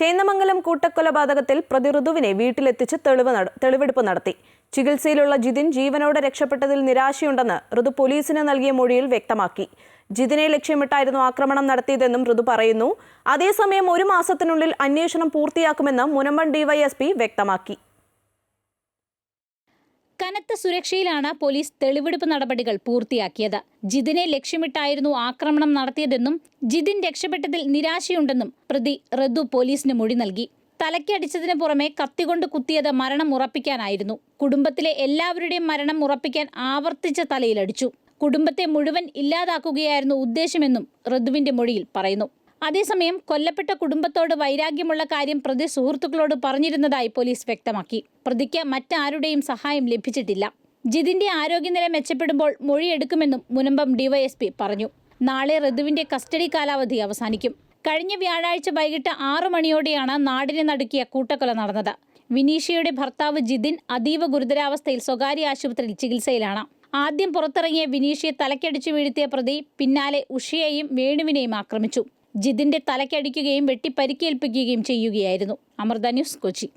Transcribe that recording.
ചേന്നമംഗലം കൂട്ടക്കൊലപാതകത്തിൽ പ്രതി ഋതുവിനെ വീട്ടിലെത്തിച്ച് തെളിവ് തെളിവെടുപ്പ് നടത്തി. ചികിത്സയിലുള്ള ജിതിൻ ജീവനോടെ രക്ഷപ്പെട്ടതിൽ നിരാശയുണ്ടെന്ന് ഋതു പോലീസിന് നൽകിയ മൊഴിയിൽ വ്യക്തമാക്കി. ജിതിനെ ലക്ഷ്യമിട്ടായിരുന്നു ആക്രമണം നടത്തിയതെന്നും ഋതു പറയുന്നു. അതേസമയം ഒരു മാസത്തിനുള്ളിൽ അന്വേഷണം പൂർത്തിയാക്കുമെന്ന് മുനമ്പൻ ഡിവൈഎസ്പി വ്യക്തമാക്കി. കനത്ത സുരക്ഷയിലാണ് പോലീസ് തെളിവെടുപ്പ് നടപടികൾ പൂർത്തിയാക്കിയത്. ജിതിനെ ലക്ഷ്യമിട്ടായിരുന്നു ആക്രമണം നടത്തിയതെന്നും ജിതിൻ രക്ഷപ്പെട്ടതിൽ നിരാശയുണ്ടെന്നും പ്രതി റദ്ദു പോലീസിന് മൊഴി നൽകി. തലയ്ക്കടിച്ചതിന് പുറമെ കത്തികൊണ്ട് കുത്തിയത് മരണം ഉറപ്പിക്കാനായിരുന്നു. കുടുംബത്തിലെ എല്ലാവരുടെയും മരണം ഉറപ്പിക്കാൻ ആവർത്തിച്ച തലയിലടിച്ചു. കുടുംബത്തെ മുഴുവൻ ഇല്ലാതാക്കുകയായിരുന്നു ഉദ്ദേശമെന്നും റദ്ദുവിന്റെ മൊഴിയിൽ പറയുന്നു. അതേസമയം കൊല്ലപ്പെട്ട കുടുംബത്തോട് വൈരാഗ്യമുള്ള കാര്യം പ്രതി സുഹൃത്തുക്കളോട് പറഞ്ഞിരുന്നതായി പോലീസ് വ്യക്തമാക്കി. പ്രതിക്ക് മറ്റാരുടെയും സഹായം ലഭിച്ചിട്ടില്ല. ജിതിന്റെ ആരോഗ്യനില മെച്ചപ്പെടുമ്പോൾ മൊഴിയെടുക്കുമെന്നും മുനമ്പം ഡിവൈഎസ്പി പറഞ്ഞു. നാളെ ഋതുവിന്റെ കസ്റ്റഡി കാലാവധി അവസാനിക്കും. കഴിഞ്ഞ വ്യാഴാഴ്ച വൈകിട്ട് ആറു മണിയോടെയാണ് നാടിനെ നടുക്കിയ കൂട്ടക്കൊല നടന്നത്. വിനീഷയുടെ ഭർത്താവ് ജിതിൻ അതീവ ഗുരുതരാവസ്ഥയിൽ സ്വകാര്യ ആശുപത്രിയിൽ ചികിത്സയിലാണ്. ആദ്യം പുറത്തിറങ്ങിയ വിനീഷയെ തലക്കടിച്ചു വീഴ്ത്തിയ പ്രതി പിന്നാലെ ഉഷയെയും വേണുവിനെയും ആക്രമിച്ചു. ജിതിന്റെ തലയ്ക്കടിക്കുകയും വെട്ടിപ്പരിക്കേൽപ്പിക്കുകയും ചെയ്യുകയായിരുന്നു. അമൃത ന്യൂസ് കൊച്ചി.